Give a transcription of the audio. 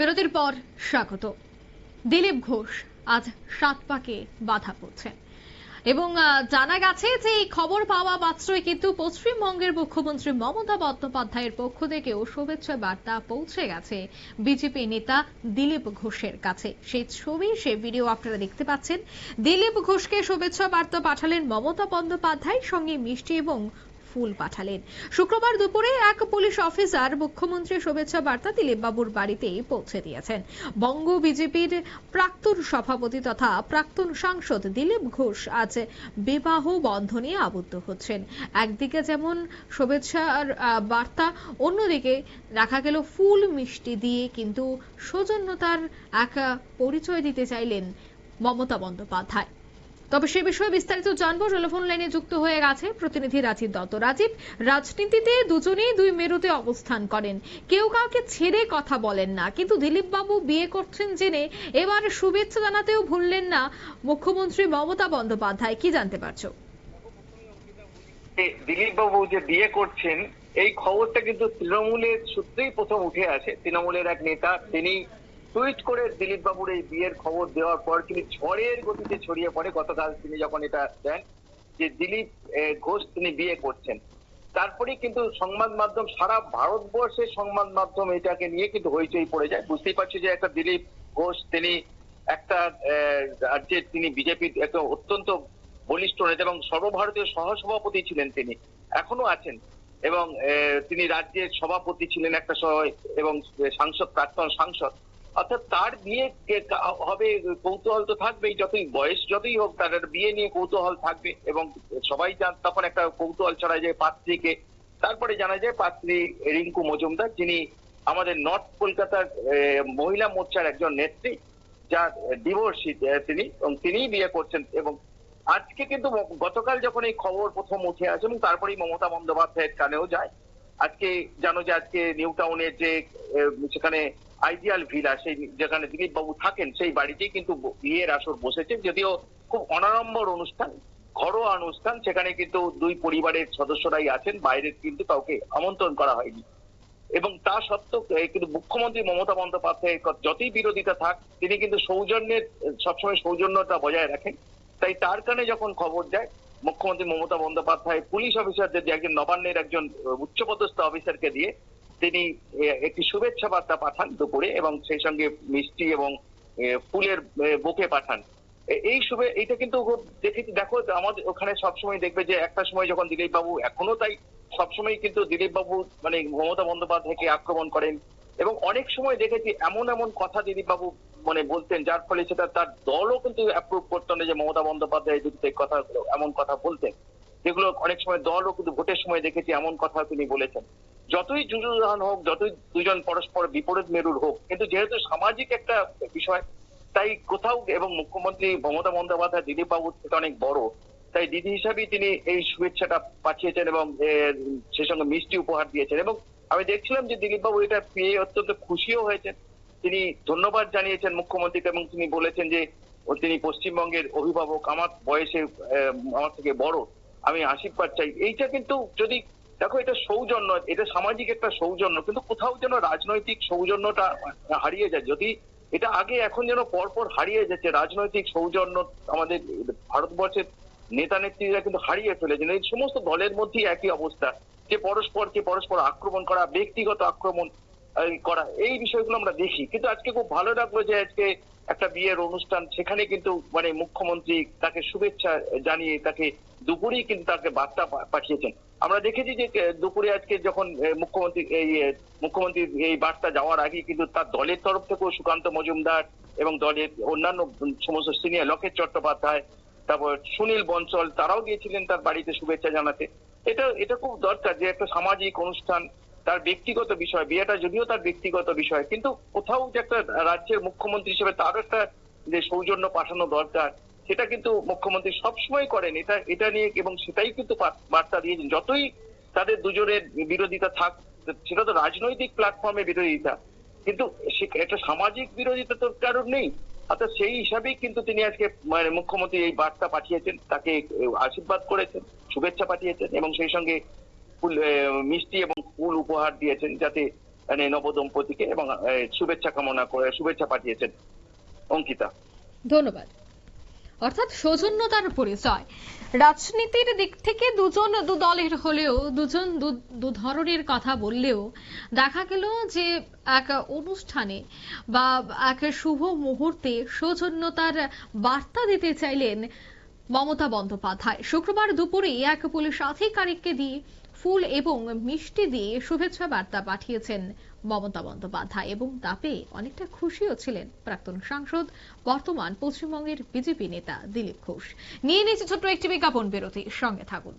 বিরতির পর স্বাগত। দিলীপ ঘোষ আজ সাত পাকে বাধা পড়ছেন এবং জানা গেছে যে এই খবর পাওয়া মাত্রই কিন্তু পশ্চিমবঙ্গের মুখ্যমন্ত্রী মমতা বন্দ্যোপাধ্যায়ের পক্ষ থেকেও শুভেচ্ছা বার্তা পৌঁছে গেছে বিজেপি নেতা দিলীপ ঘোষের কাছে। সেই ছবি সে ভিডিও আপনারা দেখতে পাচ্ছেন। দিলীপ ঘোষকে শুভেচ্ছা বার্তা পাঠালেন মমতা বন্দ্যোপাধ্যায়, সঙ্গে মিষ্টি এবং ফুল পাঠালেন। শুক্রবার দুপুরে এক পুলিশ অফিসার মুখ্যমন্ত্রীর শুভেচ্ছা বার্তা দিলীপ বাবুর বাড়িতে পৌঁছে দিয়েছেন। বঙ্গ বিজেপির প্রাক্তন সভাপতি তথা প্রাক্তন সাংসদ দিলীপ ঘোষ আজ বিবাহ বন্ধনে আবদ্ধ হচ্ছেন। একদিকে যেমন শুভেচ্ছার বার্তা, অন্যদিকে দেখা গেল ফুল মিষ্টি দিয়ে কিন্তু সৌজন্যতার এক পরিচয় দিতে চাইলেন মমতা বন্দ্যোপাধ্যায়। তবে সে বিষয়ে বিস্তারিত জানব। টেলিফোন লাইনে যুক্ত হয়ে গেছে প্রতিনিধি রাজীব দত্ত। রাজীব, রাজনীতিতে দুজনেই দুই মেরুতে অবস্থান করেন। কেউ কাউকে ছেড়ে কথা বলেন না। কিন্তু দিলীপ বাবু বিয়ে করছেন জেনে এবার শুভেচ্ছা জানাতেও ভুললেন না মুখ্যমন্ত্রী মমতা বন্দ্যোপাধ্যায়। কি জানতে পারছ? দিলীপ বাবু যে বিয়ে করছেন, এই খবরটা কিন্তু তৃণমূলের সূত্রেই প্রথম উঠে আসে। তৃণমূলের এক নেতা, তিনি টুইট করে দিলীপ বাবুর এই বিয়ের খবর দেওয়ার পর তিনি ঝড়ের গতিতে ছড়িয়ে পড়ে। গতকাল তিনি যখন এটা দেন যে দিলীপ ঘোষ তিনি বিয়ে করছেন। তারপরেই কিন্তু সংবাদ মাধ্যম, সারা ভারতবর্ষের সংবাদ মাধ্যম এটাকে নিয়ে কিন্তু হইচই পড়ে যায়। বুঝতেই পারছি যে একটা দিলীপ, ঘোষ, তিনি একটা রাজ্যের তিনি বিজেপির একটা অত্যন্ত বলিষ্ঠ নেতা এবং সর্বভারতীয় সহসভাপতি ছিলেন তিনি, এখনও আছেন। এবং তিনি রাজ্যের সভাপতি ছিলেন একটা সময় এবং সাংসদ, প্রাক্তন সাংসদ। অর্থাৎ তার বিয়ে হবে, কৌতূহল তো থাকবেই, যতই বয়স যতই হোক, তার বিয়ে নিয়ে কৌতূহল থাকবে এবং সবাই জান, তখন একটা কৌতূহল ছড়ায় যায় পাত্রীকে। তারপরে জানা যায় পাত্রী রিঙ্কু মজুমদার, যিনি আমাদের নর্থ কলকাতার মহিলা মোর্চার একজন নেত্রী, যার ডিভোর্সি তিনি, এবং তিনিই বিয়ে করছেন। এবং আজকে কিন্তু গতকাল যখন এই খবর প্রথম উঠে আসে এবং তারপরেই মমতা বন্দ্যোপাধ্যায়ের কানেও যায়, আজকে জানো যে আজকে নিউ টাউনের যে সেখানে আইডিয়াল ভিলা সেই যেখানে দিলীপ বাবু থাকেন, সেই বাড়িতেই কিন্তু বিয়ের আসর বসেছে যদিও খুব অনাড়ম্বর অনুষ্ঠান, ঘরোয়া অনুষ্ঠান, সেখানে কিন্তু দুই পরিবারের সদস্যরাই আছেন, বাইরের কিন্তু কাউকে আমন্ত্রণ করা হয়নি। এবং তা সত্ত্বেও কিন্তু মুখ্যমন্ত্রী মমতা বন্দ্যোপাধ্যায়ের যতই বিরোধিতা থাক, তিনি কিন্তু সৌজন্যের, সবসময় সৌজন্যতা বজায় রাখেন। তাই তার কানে যখন খবর যায়, মুখ্যমন্ত্রী মমতা বন্দ্যোপাধ্যায় পুলিশ অফিসারদের একজন নবান্নের একজন উচ্চপদস্থ অফিসারকে দিয়ে তিনি একটি শুভেচ্ছা বার্তা পাঠান দুপুরে এবং সেই সঙ্গে মিষ্টি এবং ফুলের বুকে পাঠান। এই শুভে, এইটা কিন্তু দেখেছি দেখো আমাদের ওখানে সবসময় দেখবে যে একটা সময় যখন দিলীপ বাবু এখনও তাই সবসময় কিন্তু দিলীপ বাবু মানে মমতা বন্দ্যোপাধ্যায়কে আক্রমণ করেন এবং অনেক সময় দেখেছি এমন এমন কথা দিলীপ বাবু মানে বলতেন, যার ফলে সেটা তার দলও কিন্তু অ্যাপ্রুভ করতো না যে মমতা বন্দ্যোপাধ্যায় এই কথা, এমন কথা বলতেন। যেগুলো অনেক সময় দলও কিন্তু ভোটের সময় দেখেছি, এমন কথা তিনি বলেছেন। যতই যুযুধান হোক, যতই দুজন পরস্পর বিপরীত মেরুর হোক, কিন্তু যেহেতু সামাজিক একটা বিষয়, তাই কোথাও এবং মুখ্যমন্ত্রী মমতা বন্দ্যোপাধ্যায় দিলীপ বাবু থেকে অনেক বড়। তাই দিদি হিসাবেই তিনি এই শুভেচ্ছাটা পাঠিয়েছেন এবং সেই সঙ্গে মিষ্টি উপহার দিয়েছেন। এবং আমি দেখছিলাম যে দিলীপ বাবু এটা পেয়ে অত্যন্ত খুশিও হয়েছেন। তিনি ধন্যবাদ জানিয়েছেন মুখ্যমন্ত্রীকে এবং তিনি বলেছেন যে, তিনি পশ্চিমবঙ্গের অভিভাবক, আমার বয়সে আমার থেকে বড়। আমি আশীর্বাদ চাই। এইটা কিন্তু যদি, দেখো এটা সৌজন্য, এটা সামাজিক একটা সৌজন্য, কিন্তু কোথাও যেন রাজনৈতিক সৌজন্যটা হারিয়ে যায়। যদি এটা আগে, এখন যেন পরপর হারিয়ে যাচ্ছে, রাজনৈতিক সৌজন্য আমাদের ভারতবর্ষের নেতা নেত্রীরা কিন্তু হারিয়ে ফেলেছেন। এই সমস্ত দলের মধ্যেই একই অবস্থা। যে পরস্পরকে পরস্পর আক্রমণ করা, ব্যক্তিগত আক্রমণ করা এই বিষয়গুলো আমরা দেখি। কিন্তু আজকে খুব ভালো লাগল যে আজকে একটা বিয়ের অনুষ্ঠান সেখানে কিন্তু মানে মুখ্যমন্ত্রী তাকে শুভেচ্ছা জানিয়ে তাকে দুপুরেই কিন্তু তাকে বার্তা পাঠিয়েছেন। আমরা দেখেছি যে দুপুরে আজকে যখন মুখ্যমন্ত্রী এই আহ, মুখ্যমন্ত্রীর এই বার্তা যাওয়ার আগে কিন্তু তার দলের তরফ থেকেও সুকান্ত মজুমদার এবং দলের অন্যান্য সমস্ত সিনিয়র লকেট চট্টোপাধ্যায় তারপর সুনীল বঞ্চল তারাও গিয়েছিলেন তার বাড়িতে শুভেচ্ছা জানাতে। এটা এটা খুব দরকার যে একটা সামাজিক অনুষ্ঠান তার ব্যক্তিগত বিষয়, বিয়েটা যদিও তার ব্যক্তিগত বিষয়, কিন্তু কোথাও যে একটা রাজ্যের মুখ্যমন্ত্রী হিসেবে তার একটা যে সৌজন্য পাঠানো দরকার, সেটা কিন্তু মুখ্যমন্ত্রী সবসময় করেন। এটা এটা নিয়ে এবং সেটাই কিন্তু বার্তা দিয়েছেন। যতই তাদের দুজনের বিরোধিতা থাক, সেটা তো রাজনৈতিক প্ল্যাটফর্মে বিরোধিতা। কিন্তু একটা সামাজিক বিরোধিতা তো কারণ নেই। অর্থাৎ সেই হিসাবেই কিন্তু তিনি আজকে মানে মুখ্যমন্ত্রী এই বার্তা পাঠিয়েছেন, তাকে আশীর্বাদ করেছেন, শুভেচ্ছা পাঠিয়েছেন এবং সেই সঙ্গে ফুল মিষ্টি এবং ফুল উপহার দিয়েছেন যাতে মানে নবদম্পতিকে এবং শুভেচ্ছা কামনা করে, শুভেচ্ছা পাঠিয়েছেন। অঙ্কিতা। ধন্যবাদ। অর্থাৎ সৌজন্যতার পরিচয়। রাজনীতির দিক থেকে দুজন দু দলের হলেও, দুজন দু- ধরনের কথা বললেও, দেখা গেল যে এক অনুষ্ঠানে বা এক শুভ মুহূর্তে সৌজন্যতার বার্তা দিতে চাইলেন মমতা বন্দ্যোপাধ্যায়। শুক্রবার দুপুরে এক পুলিশ আধিকারিককে দিয়ে ফুল এবং মিষ্টি দিয়ে শুভেচ্ছা বার্তা পাঠিয়েছেন মমতা বন্দ্যোপাধ্যায় এবং তাতে অনেকটা খুশিও ছিলেন প্রাক্তন সাংসদ, বর্তমান পশ্চিমবঙ্গের বিজেপি নেতা দিলীপ ঘোষ। নিয়ে নিয়েছে ছোট্ট একটি বিজ্ঞাপন বিরতি, সঙ্গে থাকুন।